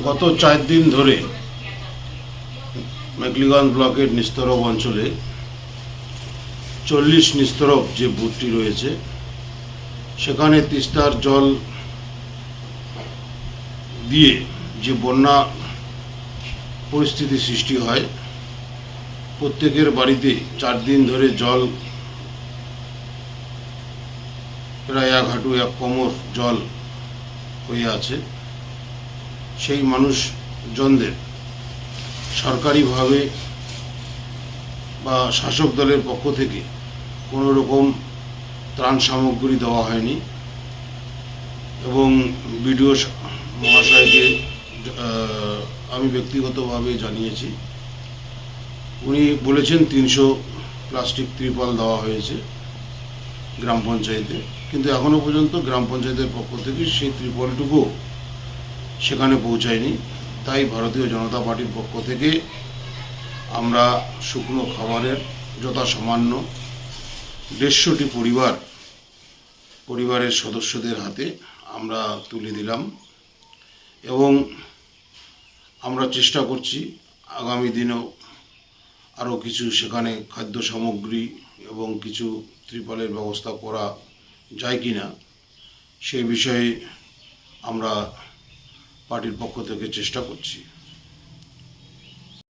গত চার দিন ধরে মেকলিগঞ্জ ব্লকের নিস্তরব অঞ্চলে চল্লিশ নিস্তরব যে বুথটি রয়েছে, সেখানে তিস্তার জল দিয়ে যে বন্যা পরিস্থিতি সৃষ্টি হয়, প্রত্যেকের বাড়িতে চার দিন ধরে জল, প্রায় এক হাঁটু এক কোমর জল হয়ে আছে। সেই মানুষজনদের সরকারিভাবে বা শাসক দলের পক্ষ থেকে কোনো রকম ত্রাণ সামগ্রী দেওয়া হয়নি এবং বিডিও মহাশয়কে আমি ব্যক্তিগতভাবে জানিয়েছি। উনি বলেছেন তিনশো প্লাস্টিক ত্রিপল দেওয়া হয়েছে গ্রাম পঞ্চায়েতে, কিন্তু এখনও পর্যন্ত গ্রাম পঞ্চায়েতের পক্ষ থেকে সেই ত্রিপলটুকু সেখানে পৌঁছায়নি। তাই ভারতীয় জনতা পার্টির পক্ষ থেকে আমরা শুকনো খাবারের যথাসামান্য দেড়শোটি পরিবার, পরিবারের সদস্যদের হাতে আমরা তুলে দিলাম এবং আমরা চেষ্টা করছি আগামী দিনেও আরও কিছু সেখানে খাদ্য সামগ্রী এবং কিছু ত্রিপালের ব্যবস্থা করা যায় কি না সেই বিষয়ে আমরা পার্টির পক্ষ থেকে চেষ্টা করছি।